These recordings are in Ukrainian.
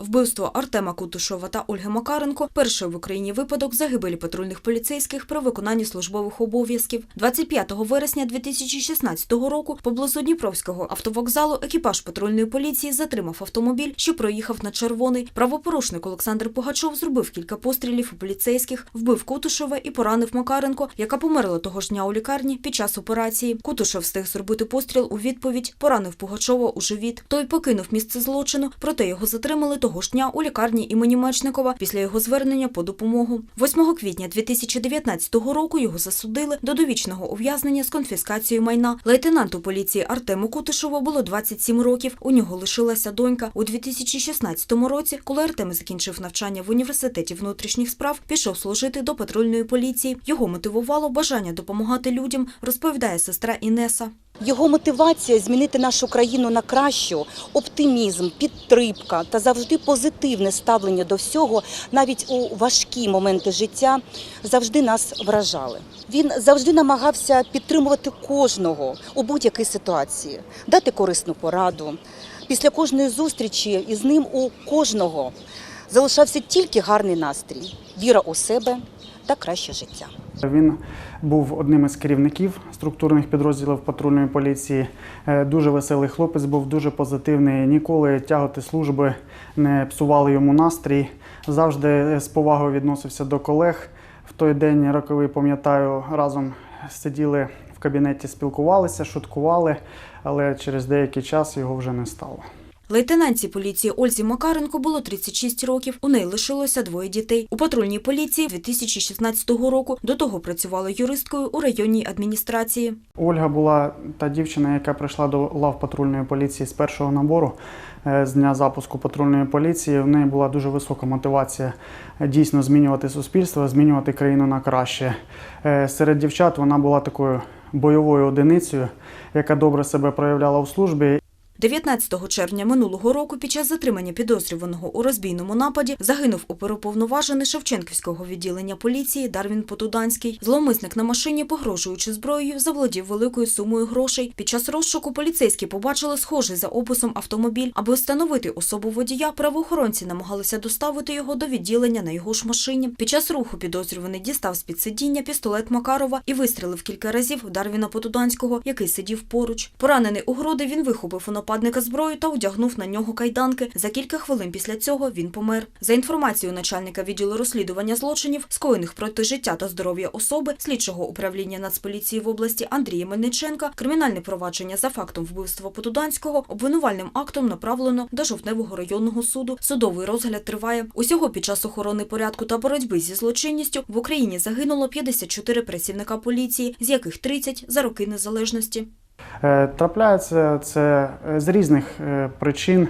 Вбивство Артема Кутушова та Ольги Макаренко перший в Україні випадок загибелі патрульних поліцейських при виконанні службових обов'язків. 25 вересня 2016 року поблизу Дніпровського автовокзалу екіпаж патрульної поліції затримав автомобіль, що проїхав на червоний. Правопорушник Олександр Пугачов зробив кілька пострілів у поліцейських, вбив Кутушова і поранив Макаренко, яка померла того ж дня у лікарні під час операції. Кутушев встиг зробити постріл у відповідь, поранив Пугачова у живіт. Той покинув місце злочину, проте його затримали того ж дня у лікарні імені Мечникова після його звернення по допомогу. 8 квітня 2019 року його засудили до довічного ув'язнення з конфіскацією майна. Лейтенанту поліції Артему Кутишеву було 27 років. У нього лишилася донька. У 2016 році, коли Артем закінчив навчання в університеті внутрішніх справ, пішов служити до патрульної поліції. Його мотивувало бажання допомагати людям, розповідає сестра Інеса. Його мотивація змінити нашу країну на кращу, оптимізм, підтримка та завжди позитивне ставлення до всього, навіть у важкі моменти життя, завжди нас вражали. Він завжди намагався підтримувати кожного у будь-якій ситуації, дати корисну пораду. Після кожної зустрічі із ним у кожного залишався тільки гарний настрій, віра у себе та краще життя. Він був одним із керівників структурних підрозділів патрульної поліції. Е, Дуже веселий хлопець, був дуже позитивний. Ніколи тяготи служби не псували йому настрій. Завжди з повагою відносився до колег. В той день роковий пам'ятаю, разом сиділи в кабінеті, спілкувалися, шуткували, але через деякий час його вже не стало. Лейтенантці поліції Ользі Макаренко було 36 років. У неї лишилося двоє дітей. У патрульній поліції 2016 року до того працювала юристкою у районній адміністрації. Ольга була та дівчина, яка прийшла до лав патрульної поліції з першого набору е, з дня запуску патрульної поліції. В неї була дуже висока мотивація е, дійсно змінювати суспільство, змінювати країну на краще. Е, Серед дівчат вона була такою бойовою одиницею, яка добре себе проявляла у службі 19 червня минулого року під час затримання підозрюваного у розбійному нападі загинув оперуповноважений Шевченківського відділення поліції Дарвін Потуданський. Зловмисник на машині, погрожуючи зброєю, заволодів великою сумою грошей. Під час розшуку поліцейські побачили схожий за описом автомобіль. Аби встановити особу водія, правоохоронці намагалися доставити його до відділення на його ж машині. Під час руху підозрюваний дістав з під сидіння пістолет Макарова і вистрелив кілька разів Дарвіна Потуданського, який сидів поруч. Поранений у груди він вихопив у нападника зброю та одягнув на нього кайданки. За кілька хвилин після цього він помер. За інформацією начальника відділу розслідування злочинів, скоєних проти життя та здоров'я особи, слідчого управління Нацполіції в області Андрія Мельниченка, кримінальне провадження за фактом вбивства Потуданського обвинувальним актом направлено до Жовтневого районного суду. Судовий розгляд триває. Усього під час охорони порядку та боротьби зі злочинністю в Україні загинуло 54 працівника поліції, з яких 30 за роки незалежності. Е, Трапляється це е, з різних е, причин.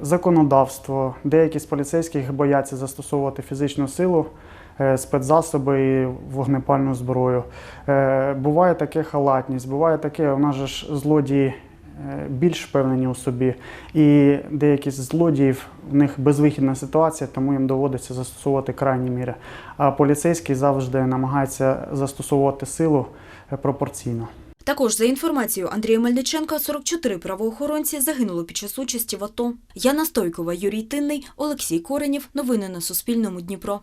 Законодавство, деякі з поліцейських бояться застосовувати фізичну силу, спецзасоби і вогнепальну зброю. Буває таке халатність, буває таке, у нас же ж злодії більш впевнені у собі. І деякі з злодіїв в них безвихідна ситуація, тому їм доводиться застосовувати крайні міри. А поліцейський завжди намагається застосовувати силу пропорційно. Також за інформацією Андрія Мельниченка, 44 правоохоронці загинули під час участі в АТО. Яна Стойкова, Юрій Тинний, Олексій Коренєв. Новини на Суспільному. Дніпро.